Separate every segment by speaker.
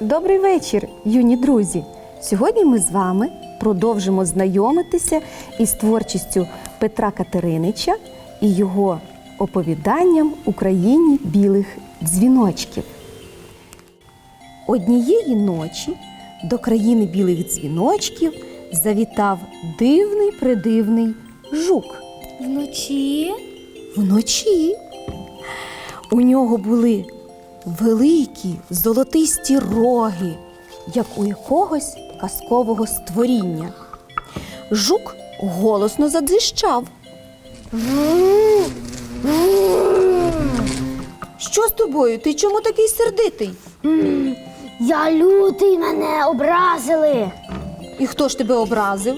Speaker 1: Добрий вечір, юні друзі! Сьогодні ми з вами продовжимо знайомитися із творчістю Петра Катеринича і його оповіданням Україні білих дзвіночків. Однієї ночі до країни білих дзвіночків завітав дивний придивний жук.
Speaker 2: Вночі
Speaker 1: Вночі у нього були великі золотисті роги, як у якогось казкового створіння. Жук голосно задзищав. Що з тобою? Ти чому такий сердитий?
Speaker 2: я лютий, мене образили.
Speaker 1: І хто ж тебе образив?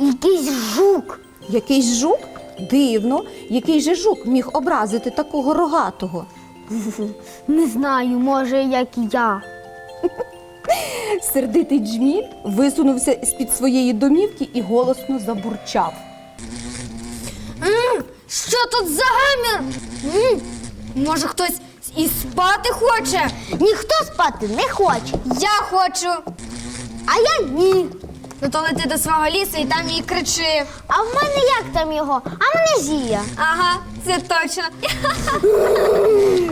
Speaker 2: Якийсь жук.
Speaker 1: Якийсь жук? Дивно, який же жук міг образити такого рогатого?
Speaker 2: Не знаю, може, як і я.
Speaker 1: Сердитий джміль висунувся з-під своєї домівки і голосно забурчав.
Speaker 3: Що тут за гамір? М? Може, хтось і спати хоче?
Speaker 2: Ніхто спати не хоче.
Speaker 3: Я хочу.
Speaker 2: А я ні.
Speaker 3: Ну то лети до свого лісу і там їй кричи.
Speaker 2: А в мене як там його? А мене зія.
Speaker 3: Ага, це точно.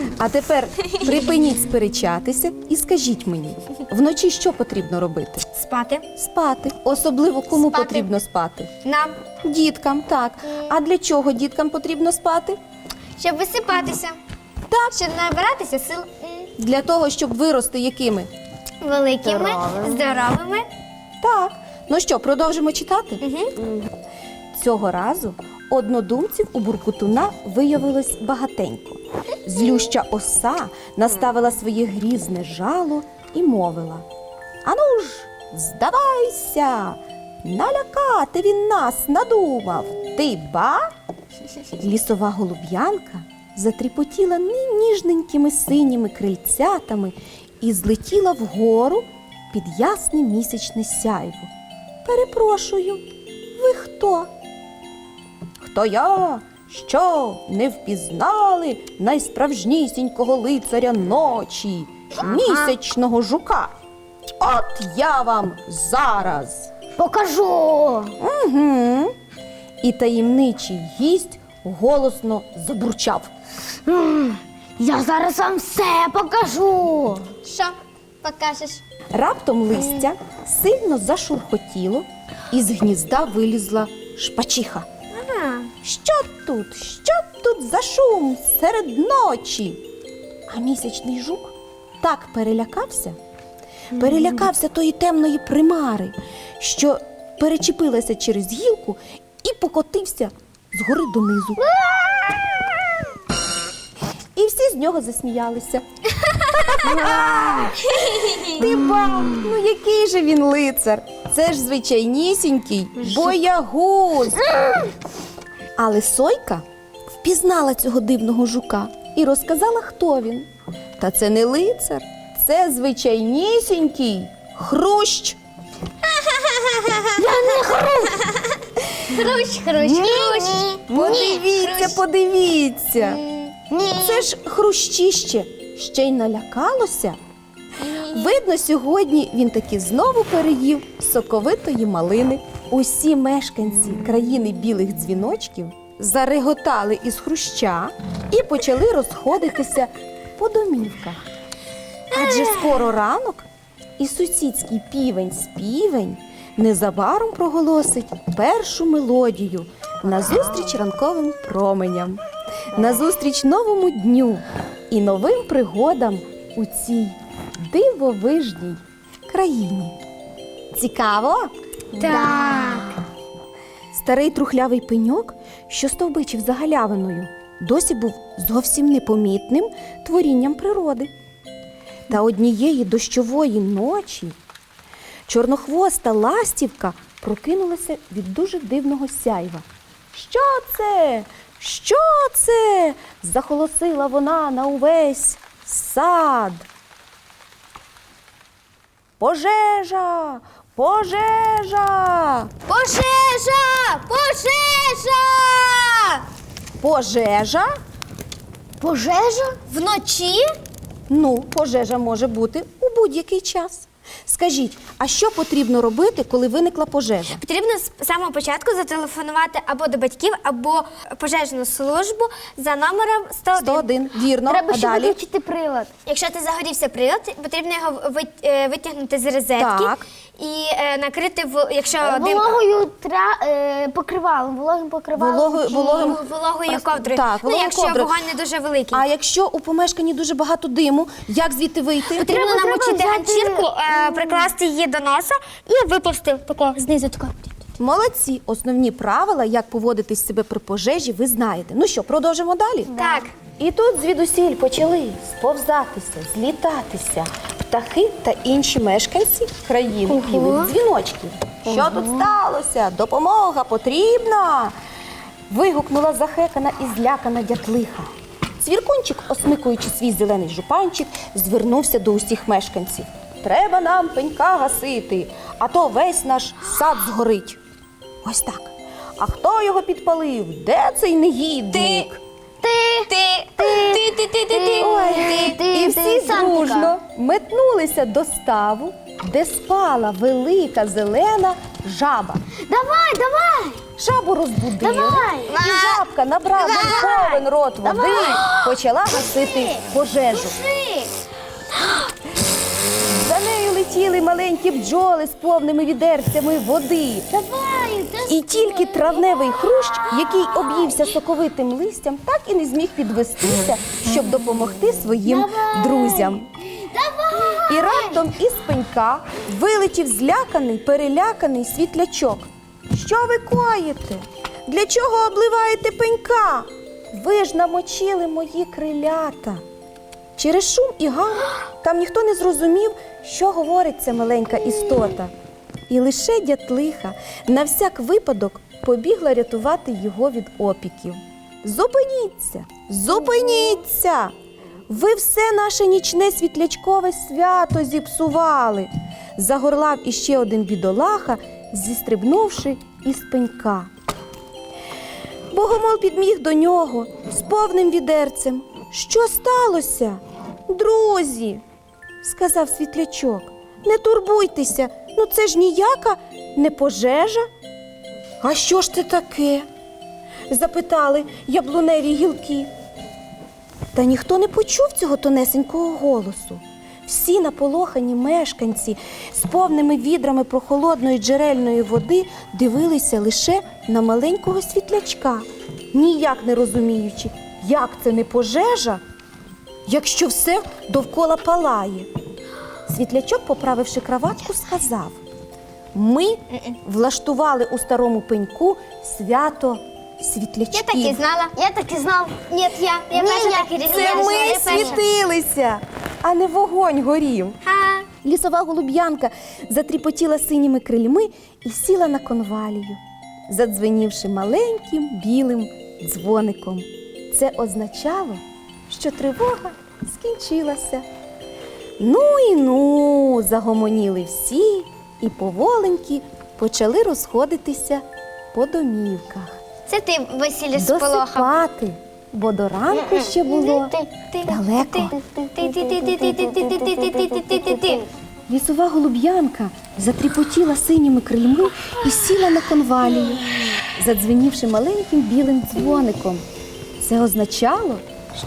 Speaker 1: А тепер припиніть сперечатися і скажіть мені, вночі що потрібно робити?
Speaker 3: Спати
Speaker 1: Спати. Особливо кому
Speaker 3: Спати.
Speaker 1: потрібно спати?
Speaker 3: нам,
Speaker 1: Діткам, так. А для чого діткам потрібно спати?
Speaker 3: щоб висипатися.
Speaker 1: Так.
Speaker 3: Щоб набиратися сил М.
Speaker 1: Для того, щоб вирости якими?
Speaker 3: великими, здоровими.
Speaker 1: Так. Ну що, продовжимо читати?
Speaker 3: Угу.
Speaker 1: Цього разу однодумців у буркутуна виявилось багатенько. Злюща оса наставила своє грізне жало і мовила: Ану ж, здавайся, налякати він нас надумав. Ти ба? Лісова голуб'янка затріпотіла ні- ніжненькими синіми крильцятами і злетіла вгору під ясне місячне сяйво. Перепрошую, ви хто? Хто я? Що не впізнали найсправжнісінького лицаря ночі, місячного жука? От я вам зараз.
Speaker 2: Покажу.
Speaker 1: Угу. І таємничий гість голосно забурчав.
Speaker 2: М, Я зараз вам все покажу.
Speaker 3: Що покажеш?
Speaker 1: Раптом листя сильно зашурхотіло, і з гнізда вилізла шпачиха. Що тут? Що тут за шум серед ночі? А місячний жук так перелякався, перелякався тої темної примари, що перечепилася через гілку і покотився згори донизу. І всі з нього засміялися. Ти ба, ну який же він лицар? Це ж звичайнісінький боягуз. Але Сойка впізнала цього дивного жука і розказала, хто він. Та це не лицар, це звичайнісінький хрущ.
Speaker 3: Хрущ, хрущ, хрущ.
Speaker 1: Подивіться, подивіться.
Speaker 2: Ні.
Speaker 1: Це ж хрущіще ще й налякалося. Видно, сьогодні він таки знову переїв соковитої малини. Усі мешканці країни білих дзвіночків зареготали із хруща і почали розходитися по домівках. Адже скоро ранок і сусідський півень співень незабаром проголосить першу мелодію назустріч ранковим променям, назустріч новому дню і новим пригодам у цій дивовижній країні. Цікаво?
Speaker 3: Так.
Speaker 1: Старий трухлявий пеньок, що стовбичив за галявиною, досі був зовсім непомітним творінням природи. Та однієї дощової ночі чорнохвоста ластівка прокинулася від дуже дивного сяйва. Що це? Що це? захолосила вона на увесь сад. Пожежа! Пожежа!
Speaker 3: Пожежа! Пожежа!
Speaker 1: Пожежа?
Speaker 2: Пожежа?
Speaker 3: Вночі?
Speaker 1: Ну, пожежа може бути у будь-який час. Скажіть, а що потрібно робити, коли виникла пожежа?
Speaker 3: Потрібно з самого початку зателефонувати або до батьків, або пожежну службу за номером 101.
Speaker 1: 101, вірно.
Speaker 2: Треба
Speaker 1: а
Speaker 2: ще
Speaker 1: далі?
Speaker 2: виключити прилад.
Speaker 3: Якщо ти загорівся прилад, потрібно його вит- е, витягнути з розетки
Speaker 1: Так.
Speaker 3: І е, накрити, в, якщо дим
Speaker 2: Вологою тра... е, покривалом, вологим покривалом.
Speaker 1: Вологою-
Speaker 2: чи-
Speaker 1: вологим-
Speaker 3: вологою ковдрою.
Speaker 1: Так,
Speaker 3: ну,
Speaker 1: вологою
Speaker 3: якщо
Speaker 1: ковдрою.
Speaker 3: вогонь не дуже великий.
Speaker 1: А якщо у помешканні дуже багато диму, як звідти вийти?
Speaker 3: Потрібно
Speaker 2: Треба-
Speaker 3: намочити
Speaker 2: треба взяти,
Speaker 3: ганчірку, е, прикласти її до носа і випусти тако знизу тако.
Speaker 1: Молодці, основні правила, як поводитись себе при пожежі, ви знаєте. Ну що, продовжимо далі?
Speaker 3: Так.
Speaker 1: І тут звідусіль почали сповзатися, злітатися птахи та інші мешканці країни білих дзвіночків. Що тут сталося? Допомога потрібна. Вигукнула захекана і злякана дятлиха. Цвіркунчик, осмикуючи свій зелений жупанчик, звернувся до усіх мешканців. Треба нам пенька гасити, а то весь наш сад згорить. Ось так. А хто його підпалив? Де цей негідник?
Speaker 3: Ти, ти, ти, ти, ти, ти, ти.
Speaker 1: Ой,
Speaker 2: ти,
Speaker 1: і всі дружно метнулися до ставу, де спала велика зелена жаба.
Speaker 2: Давай, давай!
Speaker 1: Жабу розбудили,
Speaker 2: Давай.
Speaker 1: і жабка, набрала повен рот води, почала гасити пожежу. Нею летіли маленькі бджоли з повними відерцями води.
Speaker 2: Давай!
Speaker 1: І тільки травневий хрущ, який об'ївся соковитим листям, так і не зміг підвестися, щоб допомогти своїм друзям. І раптом із пенька вилетів зляканий, переляканий світлячок. Що ви коїте? Для чого обливаєте пенька? Ви ж намочили мої крилята. Через шум і гам там ніхто не зрозумів, що говорить ця маленька істота. І лише дятлиха на всяк випадок побігла рятувати його від опіків. Зупиніться, зупиніться! Ви все наше нічне світлячкове свято зіпсували. Загорлав іще один бідолаха, зістрибнувши із пенька. Богомол підміг до нього з повним відерцем. Що сталося? Друзі, сказав світлячок, не турбуйтеся, ну це ж ніяка не пожежа. А що ж це таке? запитали яблуневі гілки. Та ніхто не почув цього тонесенького голосу. Всі наполохані мешканці з повними відрами прохолодної джерельної води дивилися лише на маленького світлячка, ніяк не розуміючи, як це не пожежа, якщо все довкола палає. Світлячок, поправивши краватку, сказав: Ми влаштували у старому пеньку свято світлячків.
Speaker 3: Я так і знала.
Speaker 2: Я так і знав.
Speaker 3: Ні, я, я
Speaker 2: Ні,
Speaker 3: перша так і
Speaker 1: Це
Speaker 3: я
Speaker 1: ми світилися, а не вогонь горів.
Speaker 3: Ха.
Speaker 1: Лісова голуб'янка затріпотіла синіми крильми і сіла на конвалію, задзвенівши маленьким білим дзвоником. Це означало, що тривога скінчилася. Ну і ну, загомоніли всі і поволеньки почали розходитися по домівках.
Speaker 3: Це ти весілля сполохав.
Speaker 1: Бо до ранку ще було далеко. Лісова голуб'янка затріпотіла синіми крильми і сіла на конвалію, задзвенівши маленьким білим дзвоником. Це означало,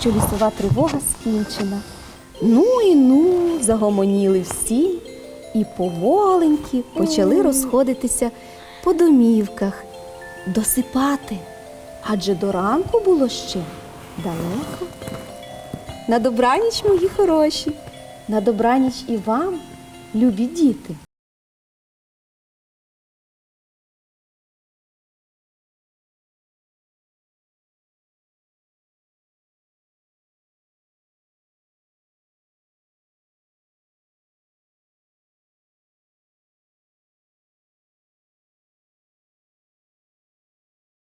Speaker 1: що лісова тривога скінчена. Ну і ну, загомоніли всі і поволеньки почали розходитися по домівках, досипати. Адже до ранку було ще далеко. На добраніч, мої хороші, на добраніч і вам, любі діти.